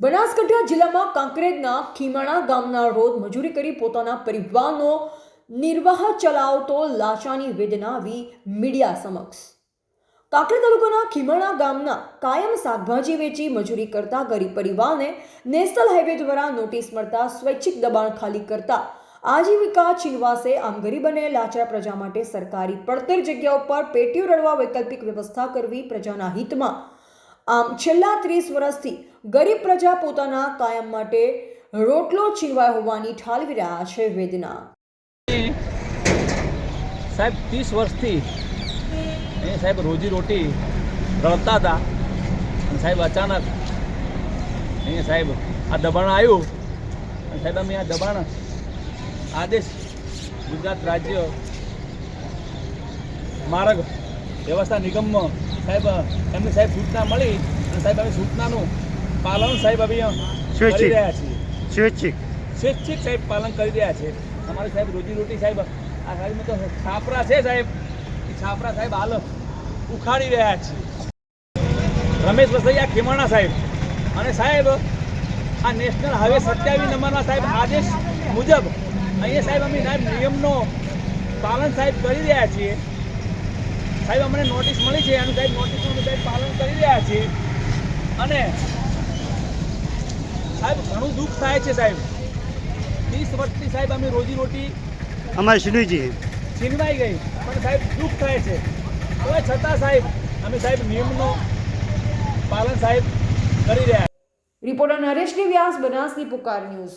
બનાસકાંઠા જિલ્લામાં કાંકરેજના ખીમાણા ગામના રોજ મજૂરી કરી પોતાના પરિવારનો નિર્વાહ ચલાવતો લાશાની વેદના આવી મીડિયા સમક્ષ. કાંકરા તાલુકાના ખીમણા ગામના કાયમ શાકભાજી વેચી મજૂરી કરતા ગરીબ પરિવારને નેશનલ હાઈવે દ્વારા નોટિસ મળતા સ્વૈચ્છિક દબાણ ખાલી કરતા આજીવિકા છીનવાશે આમ ગરીબ અને લાચાર પ્રજા માટે સરકારી પડતર જગ્યાઓ પર પેટીઓ રળવા વૈકલ્પિક વ્યવસ્થા કરવી પ્રજાના હિતમાં. આમ છેલ્લા ત્રીસ વર્ષથી ગરીબ પ્રજા પોતાના કાયમ માટે રોટલો છીનવાય હોવાની ઠાલવી રહ્યા છે વેદના. સાહેબ, ત્રીસ વર્ષથી એ સાહેબ રોજી રોટી રળતા હતા સાહેબ અચાનક અહીંયા સાહેબ આ દબાણ આવ્યું. સાહેબ અમે આ દબાણ આદેશ ગુજરાત રાજ્ય માર્ગ વ્યવસ્થા નિગમમાં સાહેબ એમની સાહેબ સૂચના મળી અને સાહેબ અમે સૂચનાનું પાલન સાહેબ અમે કરી રહ્યા છીએ. સ્વૈચ્છિક. સ્વૈચ્છિક સાહેબ પાલન કરી રહ્યા છે. અમારે સાહેબ રોજી રોટી સાહેબ આ સાહેબમાં તો છાપરા છે સાહેબ. એ છાપરા સાહેબ હાલ ઉખાડી રહ્યા છે. રમેશ વસૈયા ખેમાણા સાહેબ. અને સાહેબ આ નેશનલ હાઈવે સત્યાવીસ નંબરના સાહેબ આદેશ મુજબ અહીંયા સાહેબ અમે સાહેબ નિયમનો પાલન સાહેબ કરી રહ્યા છીએ. સાહેબ અમને નોટિસ મળી છે એનું સાહેબ નોટિસનું સાહેબ પાલન કરી રહ્યા છીએ. અને સાહેબ ઘણું દુઃખ થાય છે સાહેબ. ત્રીસ વર્ષથી સાહેબ અમે રોજી રોટી અમારે છીનવી છીનવાઈ ગઈ પણ સાહેબ દુઃખ થાય છે. હવે છતાં સાહેબ અમે સાહેબ નિયમનો પાલન સાહેબ કરી રહ્યા રિપોર્ટર નરેશની વ્યાસ બનાસની પુકાર ન્યૂઝ.